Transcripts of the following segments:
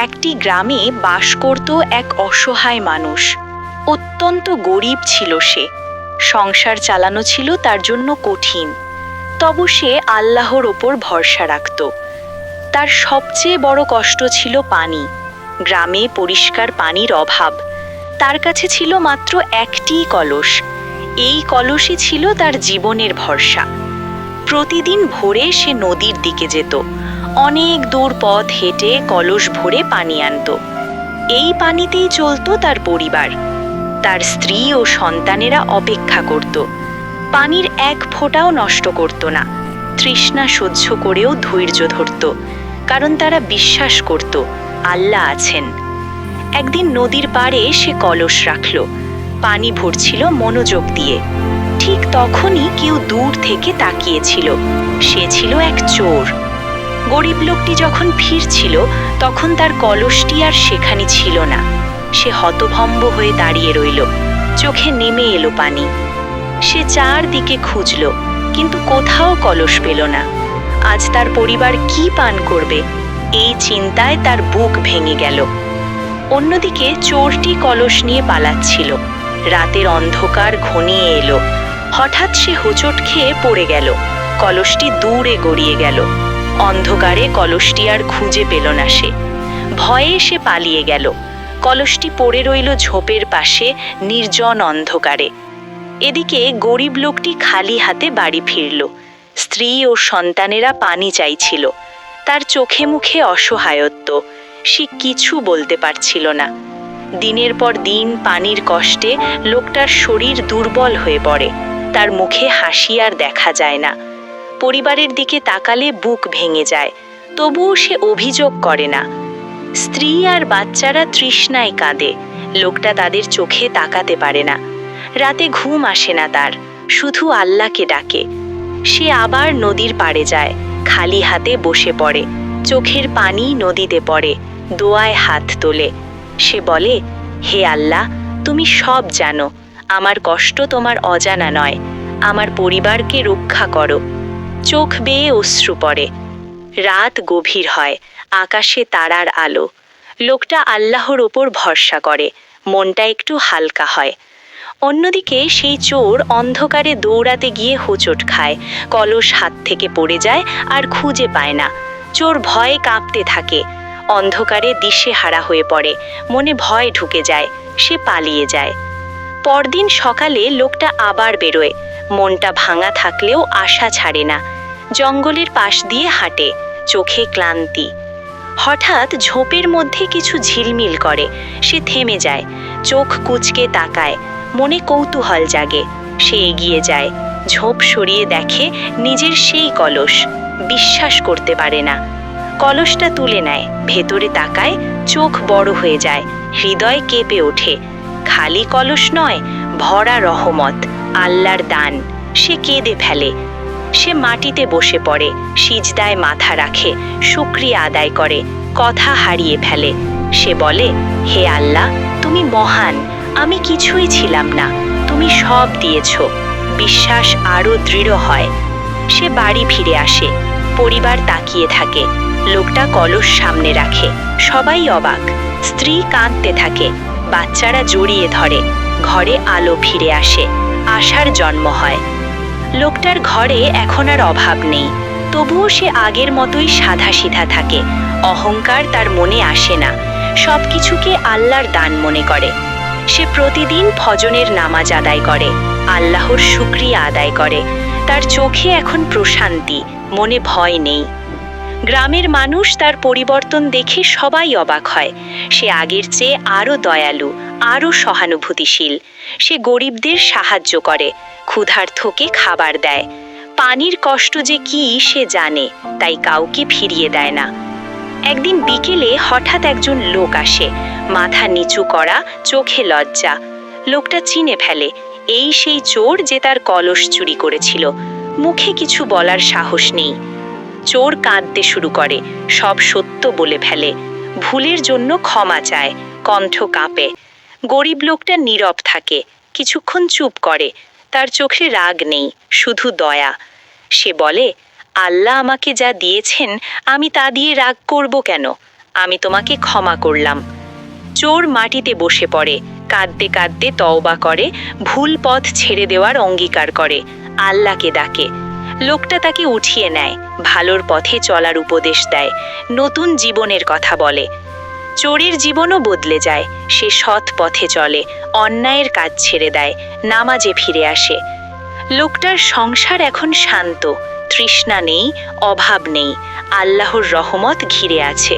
একটি গ্রামে বাস করত এক অসহায় মানুষ। অত্যন্ত গরিব ছিল সে। সংসার চালানো ছিল তার জন্য কঠিন। তবু সে আল্লাহর ওপর ভরসা রাখত। তার সবচেয়ে বড় কষ্ট ছিল পানি। গ্রামে পরিষ্কার পানির অভাব। তার কাছে ছিল মাত্র একটিই কলস। এই কলসই ছিল তার জীবনের ভরসা। প্রতিদিন ভোরে সে নদীর দিকে যেত। অনেক দূর পথ হেঁটে কলস ভরে পানি আনতো। এই পানিতেই চলতো তার পরিবার। তার স্ত্রী ও সন্তানেরা অপেক্ষা করত। পানির এক ফোঁটাও নষ্ট করত না। তৃষ্ণা সহ্য করেও ধৈর্য ধরত, কারণ তারা বিশ্বাস করত, আল্লাহ আছেন। একদিন নদীর পাড়ে সে কলস রাখল। পানি ভরছিল মনোযোগ দিয়ে। ঠিক তখনই কেউ দূর থেকে তাকিয়েছিল। সে ছিল এক চোর। গরিব লোকটি যখন ফিরছিল, তখন তার কলসটি আর সেখানে ছিল না। সে হতভম্ব হয়ে দাঁড়িয়ে রইল। চোখে নেমে এলো পানি। সে চারদিকে খুঁজল, কিন্তু কোথাও কলস পেল না। আজ তার পরিবার কি পান করবে? এই চিন্তায় তার বুক ভেঙে গেল। অন্যদিকে চোরটি কলস নিয়ে পালাচ্ছিল। রাতের অন্ধকার ঘনিয়ে এলো। হঠাৎ সে হোঁচট খেয়ে পড়ে গেল। কলসটি দূরে গড়িয়ে গেল। অন্ধকারে কলসটি আর খুঁজে পেল না সে। ভয়ে সে পালিয়ে গেল। কলসটি পড়ে রইল ঝোপের পাশে, নির্জন অন্ধকারে। এদিকে গরিব লোকটি খালি হাতে বাড়ি ফিরল। স্ত্রী ও সন্তানেরা পানি চাইছিল। তার চোখে মুখে অসহায়ত্ব। সে কিছু বলতে পারছিল না। দিনের পর দিন পানির কষ্টে লোকটার শরীর দুর্বল হয়ে পড়ে। তার মুখে হাসি আর দেখা যায় না। পরিবারের দিকে তাকালে বুক ভেঙে যায়, তবুও সে অভিযোগ করে না। স্ত্রী আর বাচ্চারা তৃষ্ণায় কাঁদে, লোকটা তাদের চোখে তাকাতে পারে না। রাতে ঘুম আসে না তার, শুধু আল্লাহকে ডাকে। সে আবার নদীর পাড়ে যায়, খালি হাতে বসে পড়ে, চোখের পানি নদীতে পড়ে, দোয়ায় হাত তোলে। সে বলে, হে আল্লাহ, তুমি সব জানো, আমার কষ্ট তোমার অজানা নয়, আমার পরিবারকে রক্ষা করো। চোখ বেয়ে অশ্রু পড়ে। রাত গভীর হয়, আকাশে তারার আলো। লোকটা আল্লাহর ওপর ভরসা করে, মনটা একটু হালকা হয়। অন্যদিকে সেই চোর অন্ধকারে দৌড়াতে গিয়ে হোঁচট খায়, কলস হাত থেকে পড়ে যায় আর খুঁজে পায় না। চোর ভয়ে কাঁপতে থাকে। অন্ধকারে দিশে হারা হয়ে পড়ে, মনে ভয় ঢুকে যায়, সে পালিয়ে যায়। পরদিন সকালে লোকটা আবার বেরোয় মনটা ভাঙা থাকলেও আশা ছাড়ে না। জঙ্গলের পাশ দিয়ে হাঁটে, চোখে ক্লান্তি। হঠাৎ ঝোপের মধ্যে কিছু ঝিলমিল করে, সে থেমে যায়, চোখ কুচকে তাকায়, মনে কৌতূহল জাগে। সে এগিয়ে যায়, ঝোপ সরিয়ে দেখে নিজের সেই কলস, বিশ্বাস করতে পারে না। কলসটা তুলে নেয়, ভেতরে তাকায়, চোখ বড় হয়ে যায়, হৃদয় কেঁপে ওঠে। খালি কলস নয়, ভরা রহমত। আল্লাহর দান। সে কেঁদে ফেলে। সে মাটিতে বসে পড়ে, সিজদায় মাথা রাখে, শুক্রিয়া আদায় করে, কথা হারিয়ে ফেলে। সে বলে, হে আল্লাহ, তুমি মহান, আমি কিছুই ছিলাম না, তুমি সব দিয়েছ। বিশ্বাস আরও দৃঢ় হয় সে বাড়ি ফিরে আসে, পরিবার তাকিয়ে থাকে, লোকটা কলস সামনে রাখে, সবাই অবাক। স্ত্রী কাঁদতে থাকে, বাচ্চারা জড়িয়ে ধরে, ঘরে আলো ফিরে আসে। আশার জন্ম হয়। লোকটার ঘরে এখন আর অভাব নেই। তবুও সে আগের মতোই সাধা সিধা থাকে। অহংকার তার মনে আসে না। সব কিছুকে আল্লাহর দান মনে করে। সে প্রতিদিন ফজনের নামাজ আদায় করে, আল্লাহর শুক্রিয়া আদায় করে। তার চোখে এখন প্রশান্তি, মনে ভয় নেই। গ্রামের মানুষ তার পরিবর্তন দেখে সবাই অবাক হয়। সে আগের চেয়ে আরও দয়ালু। আরও সহানুভূতিশীল। সে গরিবদের সাহায্য করে ক্ষুধার্থকে খাবার দেয়। পানির কষ্ট যে কি সে জানে, তাই কাউকে ফিরিয়ে দেয় না। একদিন বিকেলে হঠাৎ একজন লোক আসে, মাথা নিচু করা, চোখে লজ্জা। লোকটা চিনে ফেলে, এই সেই চোর যে তার কলস চুরি করেছিল। মুখে কিছু বলার সাহস নেই। চোর কাঁদতে শুরু করে, সব সত্য বলে ফেলে। ভুলের জন্য ক্ষমা চায়, কণ্ঠ কাঁপে। গরিব লোকটা নীরব থাকে, কিছুক্ষণ চুপ করে। তার চোখে রাগ নেই, শুধু দয়া। সে বলে, আল্লাহ আমাকে যা দিয়েছেন, আমি তা দিয়ে রাগ করব কেন? আমি তোমাকে ক্ষমা করলাম। চোর মাটিতে বসে পড়ে, কাঁদতে কাঁদতে তওবা করে, ভুল পথ ছেড়ে দেওয়ার অঙ্গীকার করে, আল্লাহকে ডাকে। লোকটা তাকে উঠিয়ে নেয়, ভালোর পথে চলার উপদেশ দেয়, নতুন জীবনের কথা বলে। চোরের জীবনও বদলে যায়। সে সৎ পথে চলে, অন্যায়ের কাজ ছেড়ে দেয়, নামাজে ফিরে আসে। লোকটার সংসার এখন শান্ত, তৃষ্ণা নেই, অভাব নেই, আল্লাহর রহমত ঘিরে আছে।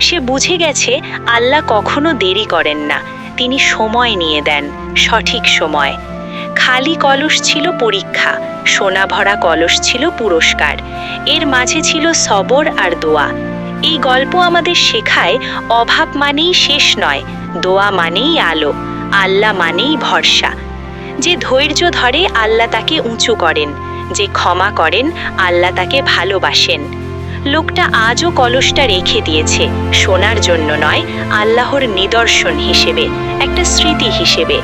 সে বুঝে গেছে, আল্লাহ কখনো দেরি করেন না, তিনি সময় নিয়ে দেন, সঠিক সময়। খালি কলস ছিল পরীক্ষা, সোনা ভরা কলস ছিল পুরস্কার, এর মাঝে ছিল সবর আর দোয়া। এই গল্প আমাদের শেখায় অভাব মানেই শেষ নয়, দোয়া মানেই আলো আল্লাহ মানেই ভরসা। যে ধৈর্য ধরে আল্লাহ তাকে উঁচু করেন, যে ক্ষমা করেন আল্লাহ তাকে ভালোবাসেন। লোকটা আজও কলসটা রেখে দিয়েছে, শোনার জন্য নয়, আল্লাহর নিদর্শন হিসেবে, একটা স্মৃতি হিসেবে।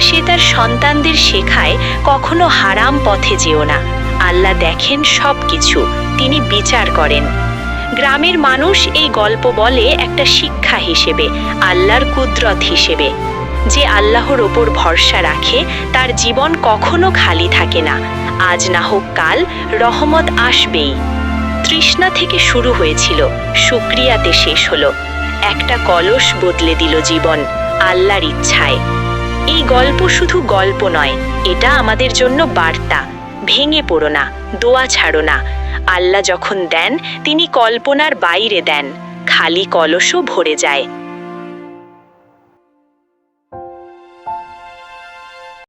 সে তার সন্তানদের শেখায় কখনো হারাম পথে যেও না। আল্লাহ দেখেন সব কিছু তিনি বিচার করেন। গ্রামের মানুষ এই গল্প বলে একটা শিক্ষা হিসেবে, আল্লাহর কুদরত হিসেবে। যে আল্লাহর ওপর ভরসা রাখে, তার জীবন কখনো খালি থাকে না। আজ না হোক কাল, রহমত আসবেই। তৃষ্ণা থেকে শুরু হয়েছিল, সুক্রিয়াতে শেষ হলো। একটা কলস বদলে দিল জীবন, আল্লাহর ইচ্ছায়। এই গল্প শুধু গল্প নয়, এটা আমাদের জন্য বার্তা। ভেঙে পড়ো না, দোয়া ছাড়ো না আল্লাহ যখন দেন তিনি কল্পনার বাইরে দেন। খালি কলসও ভরে যায়।